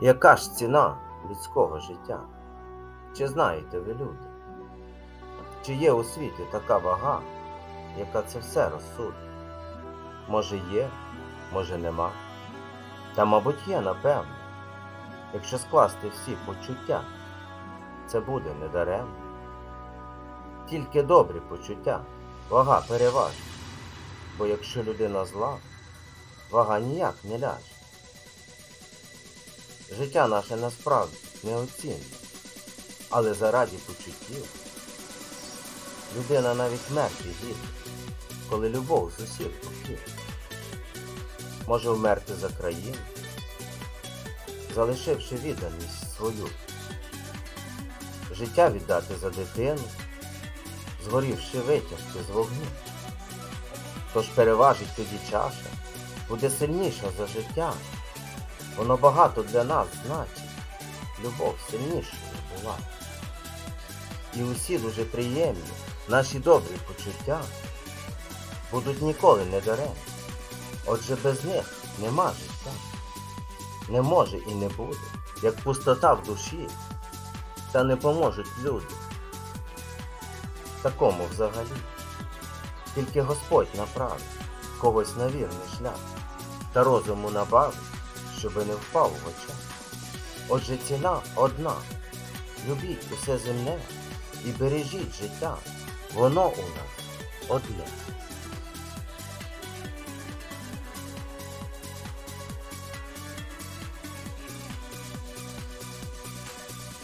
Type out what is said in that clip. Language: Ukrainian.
Яка ж ціна людського життя? Чи знаєте ви люди? Чи є у світі така вага, яка це все розсудить? Може є, може нема. Та, мабуть, є, напевно. Якщо скласти всі почуття, це буде недаремно. Тільки добрі почуття, вага переважить. Бо якщо людина зла, вага ніяк не ляже. Життя наше насправді неоцінне, але заради почуттів людина навіть мертві гідна, коли любов з усіх. Може вмерти за країну, залишивши відданість свою, життя віддати за дитину, згорівши витяжки з вогню. Тож переважить тоді чаша, буде сильніша за життя. Воно багато для нас значить. Любов сильнішою була. І усі дуже приємні, наші добрі почуття будуть ніколи не даремні. Отже без них нема життя. Не може і не буде, як пустота в душі, та не поможуть люди. Такому взагалі. Тільки Господь направить когось на вірний шлях та розуму набавить, щоби не впав в очах. Отже, ціна одна. Любіть усе земне і бережіть життя. Воно у нас одне.